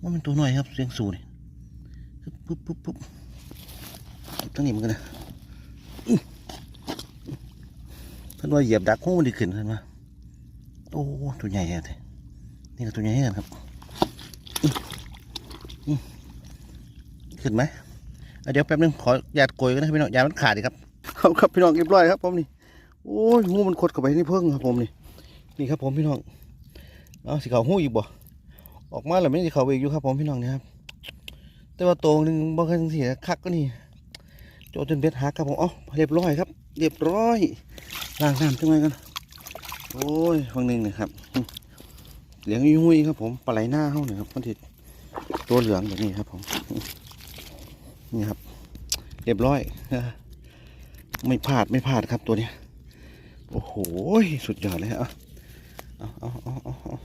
ว่ามันตัวหน้อยครับเสียงสูนี่ปุ๊บปุ๊บปุ๊บตั้งนี้มันกันนะอื้อเพิ่นว่าเหยียบดักหูมันดีขึ้นเพิ่นว่าโอ้ตัวใหญ่แท้นี่ก็ตัวใหญ่เหมือนกันครับขึ้นไหมเดี๋ยวแป๊บนึงขอหยาดโกยกันนะพี่น้องหยาดมันขาดอีกครับครับครับพี่น้องเรียบร้อยครับผมนี่โอ้ยงูมันขดเข้าไปนี่เพิ่งครับผมนี่นี่ครับผมพี่น้องเอาสิเขาหูอีกบ่ ออกมาแล้วไม่ได้เขาไปอีกอยู่ครับผมพี่น้องเนะครับ แต่ว่าโตวหนึงบ่เคยเสียคักก็นี่โจจนเบ็ดหักครับผมอ๋อเรียบร้อยครับ เรียบร้อยล้างน้ำจังไงกันโอ้ยฝั่งหนึ่งนะครับเหลืองยุ่ยครับผมปลาไหลหน้าเข้าเนี่ยครับมันติดตัวเหลืองแบบนี้ครับผมนี่ครับ เรียบร้อยไม่พลาดไม่พลาดครับตัวเนี้ยโอ้โหสุดยอดเลยฮะเอาเอาเอาเอาเอา